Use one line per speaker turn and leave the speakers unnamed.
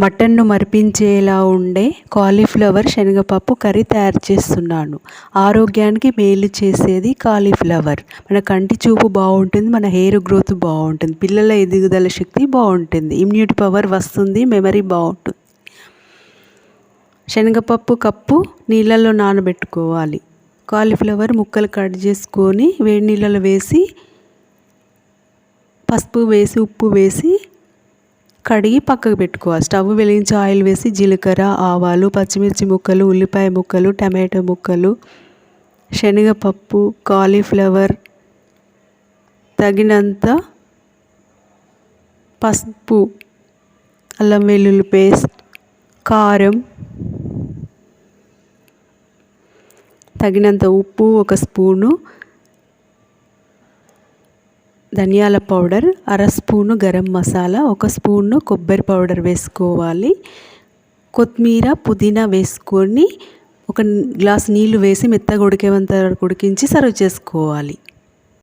మటన్ను మరిపించేలా ఉండే కాలీఫ్లవర్ శనగపప్పు కర్రీ తయారు చేస్తున్నాను. ఆరోగ్యానికి మేలు చేసేది కాలీఫ్లవర్. మన కంటి చూపు బాగుంటుంది మన హెయిర్ గ్రోత్ బాగుంటుంది పిల్లల ఎదుగుదల శక్తి బాగుంటుంది ఇమ్యూనిటీ పవర్ వస్తుంది మెమరీ బాగుంటుంది. శనగపప్పు కప్పు నీళ్ళల్లో నానబెట్టుకోవాలి. కాలీఫ్లవర్ ముక్కలు కట్ చేసుకొని వేడి నీళ్ళలో వేసి పసుపు వేసి ఉప్పు వేసి కడిగి పక్కకు పెట్టుకోవాలి స్టవ్ వెలిగించి ఆయిల్ వేసి జీలకర్ర ఆవాలు పచ్చిమిర్చి ముక్కలు ఉల్లిపాయ ముక్కలు టమాటో ముక్కలు శనగపప్పు కాలీఫ్లవర్ తగినంత పసుపు అల్లం వెల్లుల్లి పేస్ట్ కారం తగినంత ఉప్పు ఒక స్పూను ధనియాల పౌడర్ అర స్పూను గరం మసాలా ఒక స్పూను కొబ్బరి పౌడర్ వేసుకోవాలి. కొత్తిమీర పుదీనా వేసుకొని ఒక గ్లాస్ నీళ్ళు వేసి మెత్తగా ఉడికేంత వరకు ఉడికించి సర్వ్ చేసుకోవాలి.